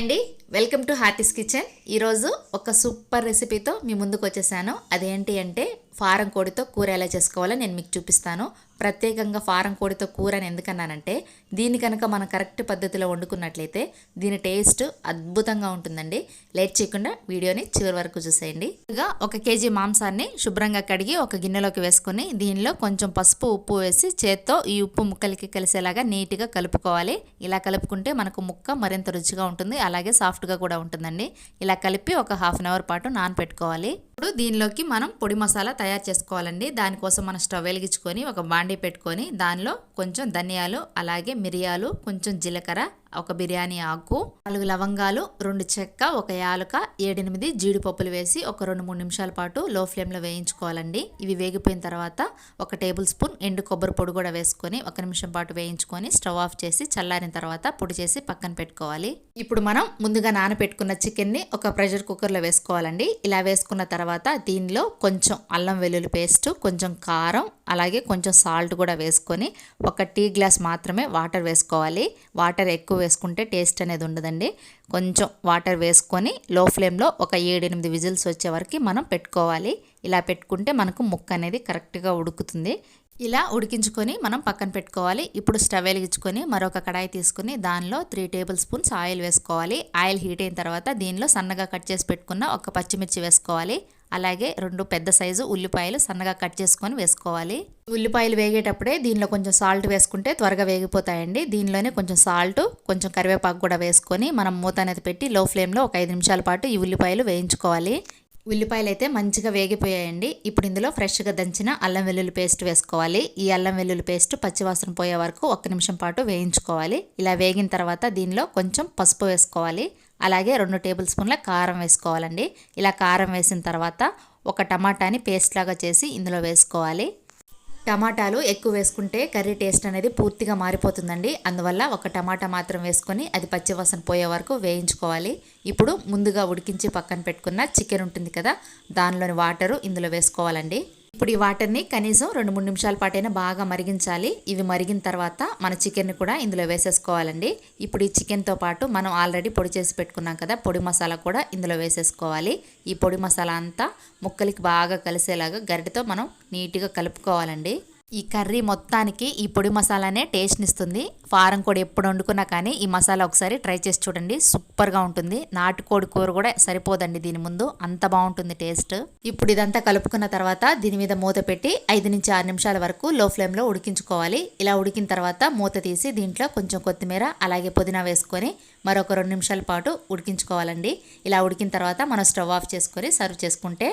అండి. Welcome to హార్టీస్ kitchen. ఈరోజు ఒక సూపర్ రెసిపీతో మీ ముందుకు వచ్చేసాను. అదేంటి అంటే ఫారం కోడితో కూర ఎలా చేసుకోవాలో నేను మీకు చూపిస్తాను. ప్రత్యేకంగా ఫారం కోడితో కూర అని ఎందుకన్నానంటే దీన్ని కనుక మనం కరెక్ట్ పద్ధతిలో వండుకున్నట్లయితే దీని టేస్ట్ అద్భుతంగా ఉంటుందండి. లేట్ చేయకుండా వీడియోని చివరి వరకు చూసేయండి. ఇంకా ఒక కేజీ మాంసాన్ని శుభ్రంగా కడిగి ఒక గిన్నెలోకి వేసుకొని దీనిలో కొంచెం పసుపు ఉప్పు వేసి చేత్తో ఈ ఉప్పు ముక్కలకి కలిసేలాగా నీట్గా కలుపుకోవాలి. ఇలా కలుపుకుంటే మనకు ముక్క మరింత రుచిగా ఉంటుంది. అలాగే సాఫ్ట్ సాఫ్ట్గా కూడా ఉంటుందండి. ఇలా కలిపి ఒక హాఫ్ అన్ అవర్ పాటు నానపెట్టుకోవాలి. ఇప్పుడు దీనిలోకి మనం పొడి మసాలా తయారు చేసుకోవాలండి. దానికోసం మనం స్టవ్ వెలిగించుకొని ఒక బాండీ పెట్టుకొని దానిలో కొంచెం ధనియాలు అలాగే మిరియాలు కొంచెం జీలకర్ర ఒక బిర్యానీ ఆకు నాలుగు లవంగాలు రెండు చెక్క ఒక యాలుక ఏడెనిమిది జీడిపప్పులు వేసి ఒక రెండు మూడు నిమిషాల పాటు లో ఫ్లేమ్లో వేయించుకోవాలండి. ఇవి వేగిపోయిన తర్వాత ఒక టేబుల్ స్పూన్ ఎండు కొబ్బరి పొడి కూడా వేసుకొని ఒక నిమిషం పాటు వేయించుకొని స్టవ్ ఆఫ్ చేసి చల్లారిన తర్వాత పొడి చేసి పక్కన పెట్టుకోవాలి. ఇప్పుడు మనం ముందుగా నానబెట్టుకున్న చికెన్ని ఒక ప్రెషర్ కుక్కర్లో వేసుకోవాలండి. ఇలా వేసుకున్న తర్వాత తర్వాత దీనిలో కొంచెం అల్లం వెల్లుల్లి పేస్ట్ కొంచెం కారం అలాగే కొంచెం సాల్ట్ కూడా వేసుకొని ఒక టీ గ్లాస్ మాత్రమే వాటర్ వేసుకోవాలి. వాటర్ ఎక్కువ వేసుకుంటే టేస్ట్ అనేది ఉండదండి. కొంచెం వాటర్ వేసుకొని లో ఫ్లేమ్లో ఒక ఏడెనిమిది విజిల్స్ వచ్చే వరకు మనం పెట్టుకోవాలి. ఇలా పెట్టుకుంటే మనకు ముక్క అనేది కరెక్ట్గా ఉడుకుతుంది. ఇలా ఉడికించుకొని మనం పక్కన పెట్టుకోవాలి. ఇప్పుడు స్టవ్ వెలిగించుకొని మరొక కడాయి తీసుకుని దానిలో త్రీ టేబుల్ స్పూన్స్ ఆయిల్ వేసుకోవాలి. ఆయిల్ హీట్ అయిన తర్వాత దీనిలో సన్నగా కట్ చేసి పెట్టుకున్న ఒక పచ్చిమిర్చి వేసుకోవాలి. అలాగే రెండు పెద్ద సైజు ఉల్లిపాయలు సన్నగా కట్ చేసుకొని వేసుకోవాలి. ఉల్లిపాయలు వేగేటప్పుడే దీనిలో కొంచెం సాల్ట్ వేసుకుంటే త్వరగా వేగిపోతాయండి. దీనిలోనే కొంచెం సాల్ట్ కొంచెం కరివేపాకు కూడా వేసుకొని మనం మూత అనేది పెట్టి లో ఫ్లేమ్లో ఒక ఐదు నిమిషాల పాటు ఈ ఉల్లిపాయలు వేయించుకోవాలి. ఉల్లిపాయలు అయితే మంచిగా వేగిపోయాయండి. ఇప్పుడు ఇందులో ఫ్రెష్గా దంచిన అల్లం వెల్లుల్లి పేస్ట్ వేసుకోవాలి. ఈ అల్లం వెల్లుల్లి పేస్ట్ పచ్చివాసన పోయే వరకు ఒక్క నిమిషం పాటు వేయించుకోవాలి. ఇలా వేగిన తర్వాత దీనిలో కొంచెం పసుపు వేసుకోవాలి. అలాగే రెండు టేబుల్ స్పూన్ల కారం వేసుకోవాలండి. ఇలా కారం వేసిన తర్వాత ఒక టమాటాని పేస్ట్ లాగా చేసి ఇందులో వేసుకోవాలి. టమాటాలు ఎక్కువ వేసుకుంటే కర్రీ టేస్ట్ అనేది పూర్తిగా మారిపోతుందండి. అందువల్ల ఒక టమాటా మాత్రం వేసుకొని అది పచ్చివాసన పోయే వరకు వేయించుకోవాలి. ఇప్పుడు ముందుగా ఉడికించి పక్కన పెట్టుకున్న చికెన్ ఉంటుంది కదా దానిలోని వాటరు ఇందులో వేసుకోవాలండి. ఇప్పుడు ఈ వాటర్ని కనీసం రెండు మూడు నిమిషాల పాటైనా బాగా మరిగించాలి. ఇవి మరిగిన తర్వాత మన చికెన్ని కూడా ఇందులో వేసేసుకోవాలండి. ఇప్పుడు ఈ చికెన్తో పాటు మనం ఆల్రెడీ పొడి చేసి పెట్టుకున్నాం కదా పొడి మసాలా కూడా ఇందులో వేసేసుకోవాలి. ఈ పొడి మసాలా అంతా ముక్కలకి బాగా కలిసేలాగా గరిటతో మనం నీట్గా కలుపుకోవాలండి. ఈ కర్రీ మొత్తానికి ఈ పొడి మసాలానే టేస్ట్ని ఇస్తుంది ఫారం కూడా ఎప్పుడు వండుకున్నా కానీ ఈ మసాలా ఒకసారి ట్రై చేసి చూడండి. సూపర్గా ఉంటుంది. నాటుకోడి కూర కూడా సరిపోదండి దీని ముందు. అంత బాగుంటుంది టేస్ట్. ఇప్పుడు ఇదంతా కలుపుకున్న తర్వాత దీని మీద మూత పెట్టి ఐదు నుంచి ఆరు నిమిషాల వరకు లో ఫ్లేమ్లో ఉడికించుకోవాలి. ఇలా ఉడికిన తర్వాత మూత తీసి దీంట్లో కొంచెం కొత్తిమీర అలాగే పుదీనా వేసుకొని మరొక రెండు నిమిషాల పాటు ఉడికించుకోవాలండి. ఇలా ఉడికిన తర్వాత మనం స్టవ్ ఆఫ్ చేసుకొని సర్వ్ చేసుకుంటే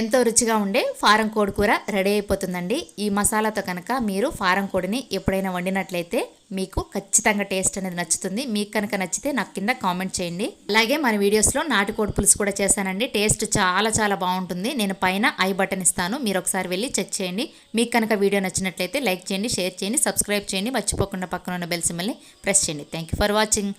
ఎంతో రుచిగా ఉండే ఫారం కోడి కూర రెడీ అయిపోతుందండి. ఈ మసాలాతో కనుక మీరు ఫారం కోడిని ఎప్పుడైనా వండినట్లయితే మీకు ఖచ్చితంగా టేస్ట్ అనేది నచ్చుతుంది. మీకు కనుక నచ్చితే నాకు కింద కామెంట్ చేయండి. అలాగే మన వీడియోస్లో నాటుకోడి పులుసు కూడా చేశానండి. టేస్ట్ చాలా చాలా బాగుంటుంది. నేను పైన ఐ బటన్ ఇస్తాను. మీరు ఒకసారి వెళ్ళి చెక్ చేయండి. మీకు కనుక వీడియో నచ్చినట్లయితే లైక్ చేయండి షేర్ చేయండి సబ్స్క్రైబ్ చేయండి. మర్చిపోకుండా పక్కన ఉన్న బెల్ సిమ్మల్ని ప్రెస్ చేయండి. Thank for watching.